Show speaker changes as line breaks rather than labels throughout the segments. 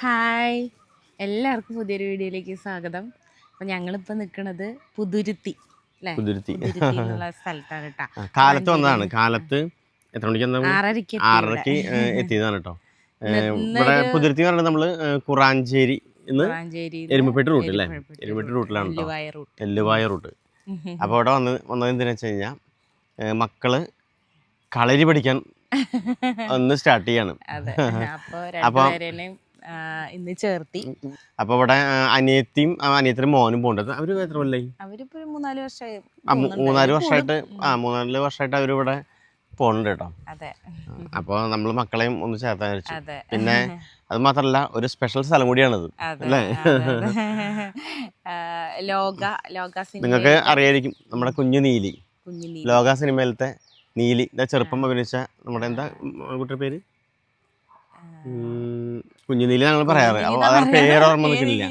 Hi. എല്ലാവർക്കും പുതിയൊരു വീഡിയോയിലേക്ക് സ്വാഗതം. അപ്പം ഞങ്ങളിപ്പോൾ നിൽക്കുന്നത് പുതുരുത്തി അല്ലേ? പുതുരുത്തി. എന്നുള്ള സ്ഥലത്താണ് കേട്ടോ.
കാലത്ത് വന്നതാണ്. കാലത്ത് എത്ര മണിക്ക്
ആറരയ്ക്ക്
ആറരക്ക് ഏഹ്, എത്തിയതാണ് കേട്ടോ. ഇവിടെ കുതിരുത്തി എന്ന് പറയുന്നത് നമ്മൾ കുറാഞ്ചേരി എരുമപ്പെട്ട് റൂട്ട് അല്ലേ? എരുമപ്പെട്ട് റൂട്ടിലാണ് എല്ലുവായ റൂട്ട്. അപ്പോൾ അവിടെ വന്ന് വന്നത് എന്തിനാ വെച്ച് കഴിഞ്ഞാൽ മക്കൾ കളരി പഠിക്കാൻ ഒന്ന് സ്റ്റാർട്ട് ചെയ്യാണ്.
അപ്പോൾ ഇന്ന് ചേർത്തി.
അപ്പൊ ഇവിടെ അനിയത്തിയും ആ, അനിയത്തിയുടെ മോനും പോകേണ്ടത് അവർ എത്ര കൊല്ലായി?
അവരിപ്പോ മൂന്നാൽ വർഷമായി
മൂന്നാൽ വർഷമായിട്ട് ആ മൂന്നാൽ വർഷമായിട്ട് അവരിവിടെ പോണുണ്ട് കേട്ടോ.
അതെ.
അപ്പോൾ നമ്മൾ മക്കളെയും ഒന്ന് ചേർത്താൻ വെച്ചു പിന്നെ അത് മാത്രല്ല ഒരു സ്പെഷ്യൽ സ്ഥലം കൂടിയാണിത്. അല്ലേ?
ലോക ലോക
നിങ്ങൾക്ക് അറിയായിരിക്കും നമ്മുടെ കുഞ്ഞു നീലി. ലോക സിനിമയിലത്തെ നീലി ചെറുപ്പം അഭിനയിച്ച നമ്മുടെ എന്താ കുട്ടിയുടെ പേര്? ഉം, കുഞ്ഞു ഞങ്ങൾ പറയാറ്. പേര് ഓർമ്മ നിൽക്കുന്നില്ല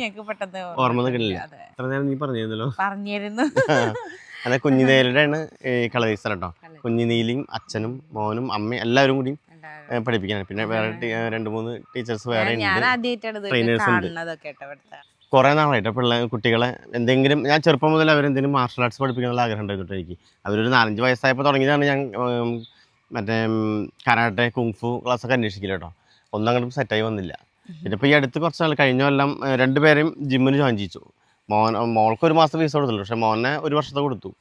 ഓർമ്മ നിൽക്കുന്നില്ല എത്ര നേരം നീ പറഞ്ഞിരുന്നല്ലോ.
പറഞ്ഞിരുന്നു.
അതെ കുഞ്ഞുനീലിയുടെ ആണ് ഈ കളരീസർ കേട്ടോ കുഞ്ഞുനീലിയും അച്ഛനും മോനും അമ്മയും എല്ലാവരും കൂടി
പഠിപ്പിക്കാൻ
പഠിപ്പിക്കാനാണ്. പിന്നെ വേറെ രണ്ടു മൂന്ന് ടീച്ചേഴ്സ് വേറെ
ട്രെയിനേഴ്സ്
ഉണ്ട്. കുറേ നാളായിട്ട് പിള്ളേ കുട്ടികളെ എന്തെങ്കിലും ഞാൻ ചെറുപ്പം മുതൽ അവരെന്തെങ്കിലും മാർഷൽ ആർട്സ് പഠിപ്പിക്കാനുള്ള ആഗ്രഹം ഉണ്ടായിരുന്നു എനിക്ക്. അവരൊരു നാലഞ്ച് വയസ്സായപ്പോൾ തുടങ്ങിയതാണ് ഞാൻ മറ്റേ കരാട്ടെ കുങ്ഫു ക്ലാസ്സൊക്കെ അന്വേഷിക്കില്ല കേട്ടോ. ഒന്നും അങ്ങോട്ടും സെറ്റായി വന്നില്ല. പിന്നെ ഇപ്പോൾ ഈ അടുത്ത് കുറച്ച് നാൾ കഴിഞ്ഞ കൊല്ലം രണ്ടുപേരെയും ജിമ്മിന് ജോയിൻ ചെയ്യിച്ചു. മോൻ മോൾക്ക് ഒരു മാസം ഫീസ് കൊടുത്തുള്ളൂ പക്ഷേ മോനെ ഒരു വർഷത്തെ കൊടുത്തു.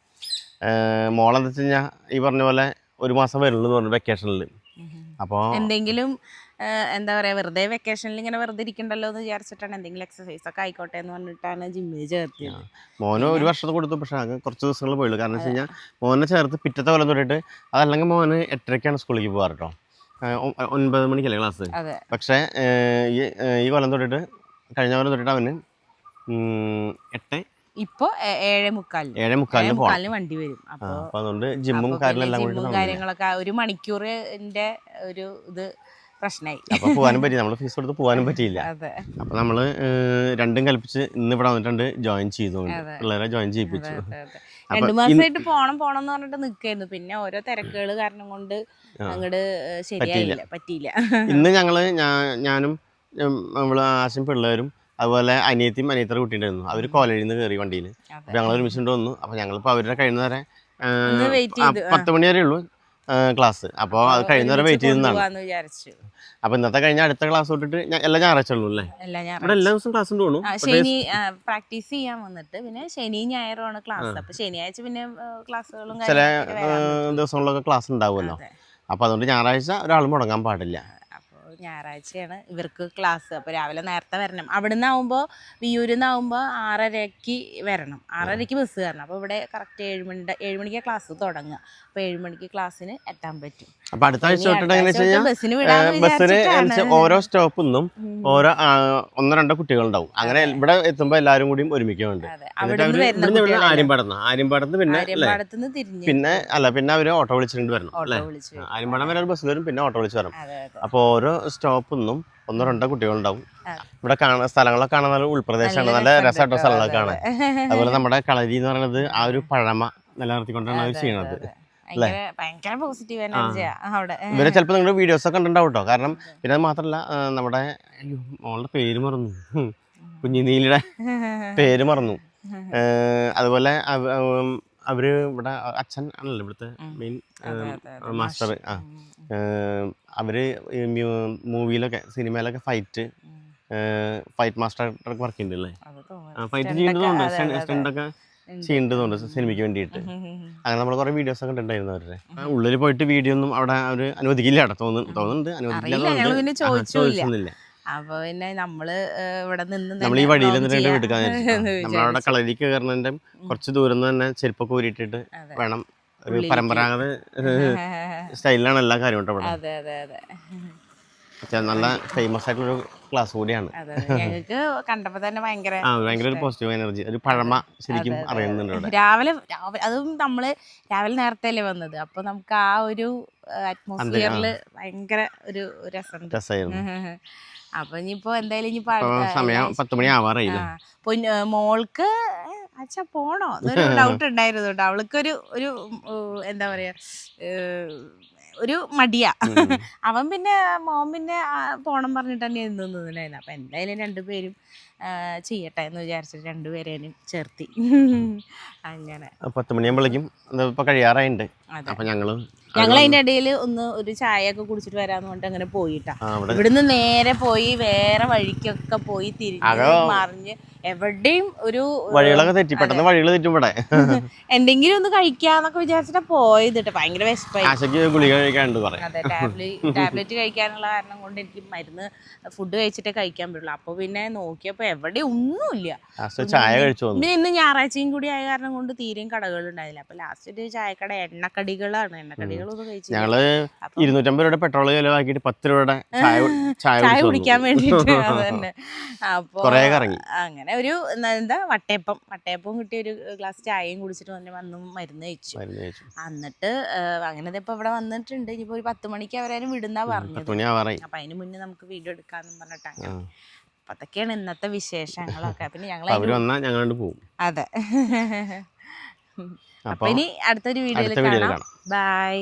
മോളെന്താ വെച്ച് കഴിഞ്ഞാൽ ഈ പറഞ്ഞ പോലെ ഒരു മാസം വരുള്ളൂ എന്ന് പറഞ്ഞു വെക്കേഷനിൽ അപ്പോൾ
എന്തെങ്കിലും എന്താ പറയാ വെറുതെ വെക്കേഷനിൽ ഇങ്ങനെ വെറുതെ ഇരിക്കണ്ടല്ലോ എന്ന് വിചാരിച്ചിട്ടാണ് എന്തെങ്കിലും എക്സസൈസ് ഒക്കെ ആയിക്കോട്ടെ എന്ന് പറഞ്ഞിട്ടാണ് ജിമ്മിൽ ചേർത്തത്
മോന് ഒരു വർഷത്തെ കൊടുത്തു. പക്ഷേ അങ്ങനെ കുറച്ച് ദിവസങ്ങൾ പോയുള്ളൂ. കാരണം വെച്ച് കഴിഞ്ഞാൽ മോനെ ചേർത്ത് പിറ്റത്തെ കൊല്ലം തൊട്ടിട്ട് അതല്ലെങ്കിൽ മോന് എട്ടരയ്ക്കാണ് സ്കൂളിലേക്ക് പോകാറ് കേട്ടോ ഒൻപത് മണിക്കല്ലേ ക്ലാസ്? പക്ഷേ ഈ ഈ കൊല്ലം തൊട്ടിട്ട് കഴിഞ്ഞ കൊല്ലം തൊട്ടിട്ട് അവന് എട്ട്
ഇപ്പൊ ഏഴേ മുക്കാലിന്.
ഏഴ് മുക്കാലിന്
വണ്ടി വരും. അപ്പൊ
അതുകൊണ്ട് ജിമ്മും
കാര്യങ്ങളൊക്കെ ഒരു മണിക്കൂറിന്റെ ഒരു ഇത് പ്രശ്നമായി
അപ്പോൾ പോകാനും പറ്റി. നമ്മൾ ഫീസ് കൊടുത്ത് പോകാനും പറ്റിയില്ല. അപ്പൊ നമ്മൾ രണ്ടും കൽപ്പിച്ച് ഇന്ന് ഇവിടെ വന്നിട്ടുണ്ട് ജോയിൻ ചെയ്തു. പിള്ളേരെ ജോയിൻ ചെയ്യിപ്പിച്ചു. അപ്പൊ
രണ്ടു മാസമായിട്ട് പോണം പോണം എന്ന് പറഞ്ഞിട്ട് നിക്കായിരുന്നു. പിന്നെ ഓരോ തിരക്കുകൾ കാരണം കൊണ്ട്. അങ്ങോട്ട് ശരിയായില്ല. പറ്റിയില്ല.
ഇന്ന് ഞങ്ങൾ ഞാനും നമ്മൾ ആശം പിള്ളേരും അതുപോലെ അനിയത്തിയും അനിയത്തറ കുട്ടിയുണ്ടായിരുന്നു. അവർ കോളേജിൽ നിന്ന് കയറി വണ്ടിയിൽ അപ്പൊ ഞങ്ങൾ ഒരുമിച്ചുകൊണ്ട് വന്നു. അപ്പൊ ഞങ്ങളിപ്പോ അവരുടെ
ചെയ്ത്, ആ.
പത്ത് മണി വരെ ഉള്ളൂ ക്ലാസ്. അപ്പോൾ അത് കഴിയുന്നവരെ വെയിറ്റ് ചെയ്യുന്നതാണ്
അപ്പൊ വിചാരിച്ചു.
അപ്പോൾ ഇന്നത്തെ കഴിഞ്ഞ അടുത്ത ക്ലാസ് തൊട്ടിട്ട് എല്ലാ ഞായറാഴ്ചയുള്ളൂ അല്ലേ? ഇവിടെ എല്ലാ ദിവസവും ക്ലാസ് തോന്നുന്നു
ശനി പ്രാക്ടീസ് ചെയ്യാൻ വന്നിട്ട് പിന്നെ ശനി ഞായറുമാണ് ക്ലാസ് അപ്പൊ ശനിയാഴ്ച പിന്നെ ക്ലാസ്സുകളും
ചില ദിവസങ്ങളിലൊക്കെ ക്ലാസ് ഉണ്ടാവുമല്ലോ. അപ്പൊ അതുകൊണ്ട് ഞായറാഴ്ച ഒരാൾ മുടങ്ങാൻ പാടില്ല.
ഞായറാഴ്ചയാണ് ഇവർക്ക് ക്ലാസ്. അപ്പോൾ രാവിലെ നേരത്തെ വരണം. അവിടെ നിന്നാവുമ്പോൾ വിയൂരിൽ നിന്നാവുമ്പോൾ ആറരയ്ക്ക് വരണം. ആറരയ്ക്ക് ബസ് കയറണം അപ്പോൾ ഇവിടെ കറക്റ്റ് ഏഴ് ഏഴുമണിക്ക് ഏഴ് മണിക്ക് ക്ലാസ് തുടങ്ങുക. അപ്പോൾ ഏഴ് മണിക്ക് ക്ലാസ്സിന് എത്താൻ പറ്റും.
അപ്പോൾ അടുത്ത ആഴ്ച
ബസ്സിന് വിടാൻ.
ഓരോ സ്റ്റോപ്പിൽ നിന്നും ഓരോ ഒന്നോ രണ്ടോ കുട്ടികളുണ്ടാവും. അങ്ങനെ ഇവിടെ എത്തുമ്പോൾ എല്ലാവരും കൂടിയും ഒരുമിക്കുന്നുണ്ട്. ആര്യമ്പാടത്ത് ആര്യമ്പാടത്ത് പിന്നെ പിന്നെ അല്ല പിന്നെ അവർ ഓട്ടോ വിളിച്ചിട്ടുണ്ട് വരണം
ആര്യമ്പടം
അല്ലേ? ആര്യമ്പാടം വരെ ബസ് വരും പിന്നെ ഓട്ടോ വിളിച്ച് വരണം. അപ്പോൾ ഓരോ സ്റ്റോപ്പിൽ നിന്നും ഒന്നോ രണ്ടോ കുട്ടികളുണ്ടാവും. ഇവിടെ കാണാൻ സ്ഥലങ്ങളൊക്കെ കാണാൻ നല്ല ഉൾപ്രദേശമാണ്. നല്ല രസമായിട്ടോ സ്ഥലങ്ങളൊക്കെ കാണാൻ. അതുപോലെ നമ്മുടെ കളരി എന്ന് പറയുന്നത് ആ ഒരു പഴമ നിലനിർത്തിക്കൊണ്ടാണ് അവർ ചെയ്യണത്. ഇവരെ ചിലപ്പോൾ നിങ്ങളുടെ വീഡിയോസ് ഒക്കെ കണ്ടിട്ടുണ്ടാവും കേട്ടോ കാരണം പിന്നെ അത് മാത്രമല്ല നമ്മുടെ മോളുടെ പേര് മറന്നു. കുഞ്ഞിനീലിയുടെ പേര് മറന്നു. അതുപോലെ അവർ ഇവിടെ അച്ഛൻ ആണല്ലോ ഇവിടുത്തെ മെയിൻ. മാസ്റ്റർ ആ. അവർ മൂവിയിലൊക്കെ സിനിമയിലൊക്കെ ഫൈറ്റ് ഫൈറ്റ് മാസ്റ്റർ വർക്ക്
ചെയ്യുന്നില്ലേ
ഫൈറ്റ്
ചെയ്യേണ്ടതുണ്ട്.
സ്റ്റണ്ടൊക്കെ ചെയ്യേണ്ടതുണ്ട് സിനിമയ്ക്ക് വേണ്ടിയിട്ട്. അങ്ങനെ നമ്മൾ കുറെ വീഡിയോസ് ഒക്കെ ഉണ്ടായിരുന്നു അവരുടെ. ഉള്ളിൽ പോയിട്ട് വീഡിയോ ഒന്നും അവിടെ അവർ അനുവദിക്കില്ല തോന്നുന്നുണ്ട്. അനുവദിക്കില്ല.
ചോദിച്ചില്ല. അപ്പൊ പിന്നെ നമ്മൾ ഇവിടെ നിന്ന്
നമ്മൾ ഈ വഴിയിൽ നിന്നിട്ട് എടുക്കാൻ നമ്മളവിടെ കളരിക്ക് കയറുന്നതിന്റെ കുറച്ച് ദൂരം തന്നെ ചെരുപ്പൊക്കെ
ഊരിട്ടിട്ട്
വേണം. ഒരു പരമ്പരാഗത സ്റ്റൈലിലാണ് എല്ലാ കാര്യവും
അതെ അതെ അതെ.
നല്ല ഫേമസ് ആയിട്ടുള്ളൊരു ക്ലാസ് കൂടിയാണ്.
അതെ ഞങ്ങൾക്ക് കണ്ടപ്പോ തന്നെ ഭയങ്കര
ഭയങ്കര ഒരു പോസിറ്റീവ് എനർജി ഒരു പഴമ ശരിക്കും അറിയുന്നുണ്ട്
രാവിലെ അതും നമ്മൾ രാവിലെ നേരത്തെ അല്ലേ വന്നത്? അപ്പൊ നമുക്ക് ആ ഒരു അറ്റ്മോസ്ഫിയറിൽ ഭയങ്കര ഒരു രസം
രസമായിരുന്നു.
അപ്പൊ ഇനിയിപ്പോ എന്തായാലും ഇനിയിപ്പോ
സമയം പത്ത് മണി ആവാറായില്ല?
മോൾക്ക് അച്ഛാ പോണോ? എന്നൊരു ഡൗട്ട് ഉണ്ടായിരുന്നു കേട്ടോ. അവൾക്കൊരു ഒരു എന്താ പറയാ ഒരു മടിയാ. അവൻ പിന്നെ മോൻ പിന്നെ പോണം പറഞ്ഞിട്ട് തന്നെ നിന്നില്ലായിരുന്നു അപ്പം എന്തായാലും രണ്ടുപേരും ചെയ്യട്ടെ എന്ന് വിചാരിച്ചിട്ട് രണ്ടുപേരേനും ചേർത്തി. അങ്ങനെ.
പത്ത് മണിയാകുമ്പോഴേക്കും ഇപ്പൊ കഴിയാറായിട്ടുണ്ട് അപ്പൊ ഞങ്ങൾ
ഞങ്ങൾ അതിന്റെ ഇടയിൽ ഒന്ന് ഒരു ചായ ഒക്കെ കുടിച്ചിട്ട് വരാന്ന് പറഞ്ഞിട്ട് അങ്ങനെ പോയിട്ടാ. ഇവിടുന്ന് നേരെ പോയി വേറെ വഴിക്കൊക്കെ പോയി തിരിഞ്ഞ്? മറിഞ്ഞ് എവിടെയും ഒരു
വഴികളൊക്കെ തെറ്റി പെട്ടെന്ന് വഴികൾ തെറ്റും ഇവിടെ.
എന്തെങ്കിലും ഒന്ന് കഴിക്കാന്നൊക്കെ വിചാരിച്ചിട്ടാ പോയത് കേട്ടോ ഭയങ്കര വിശപ്പായി.
ഗുളിക കഴിക്കാനുണ്ട്
അതെ ടാബ്ലറ്റ് ടാബ്ലറ്റ് കഴിക്കാനുള്ള കാരണം കൊണ്ട് എനിക്ക് മരുന്ന് ഫുഡ് കഴിച്ചിട്ടേ കഴിക്കാൻ പറ്റുള്ളൂ. അപ്പൊ പിന്നെ നോക്കിയപ്പോ എവിടെ ഒന്നുമില്ല.
ചായ കഴിച്ചു
ഇന്ന് ഞായറാഴ്ചയും കൂടി ആയ കാരണം കൊണ്ട് തീരെയും കടകൾ ഉണ്ടായില്ല. അപ്പോൾ ലാസ്റ്റ് ഒരു ചായക്കട എണ്ണക്കടികളാണ് എണ്ണക്കടികളൊന്നും ഞങ്ങൾ
ഇരുന്നൂറ്റമ്പത് രൂപയുടെ പെട്രോൾ ചെലവാക്കിട്ട് പത്ത് രൂപയുടെ ചായ ചായ
കുടിക്കാൻ
വേണ്ടിട്ട്
അങ്ങനെ ഒരു എന്താ വട്ടയപ്പം. വട്ടയപ്പം കിട്ടി ഒരു ഗ്ലാസ് ചായയും കുടിച്ചിട്ട് വന്നു വന്നും മരുന്ന് കഴിച്ചു. എന്നിട്ട് അങ്ങനെ ഇപ്പൊ ഇവിടെ വന്നിട്ടുണ്ട്. ഇനിയിപ്പോ ഒരു പത്ത് മണിക്ക് അവരാരും വിടുന്നാ
പറഞ്ഞു
അപ്പൊ അതിന് മുന്നേ നമുക്ക് വീഡിയോ എടുക്കാന്നും പറഞ്ഞിട്ട് അങ്ങനെ. അപ്പൊ അതൊക്കെയാണ് ഇന്നത്തെ വിശേഷങ്ങളൊക്കെ. പിന്നെ ഞങ്ങൾ
അവർ വന്നാ ഞങ്ങളോട് പോകും
അതെ.
അപ്പൊ
ഇനി അടുത്തൊരു വീഡിയോയിൽ
കാണാം.
ബൈ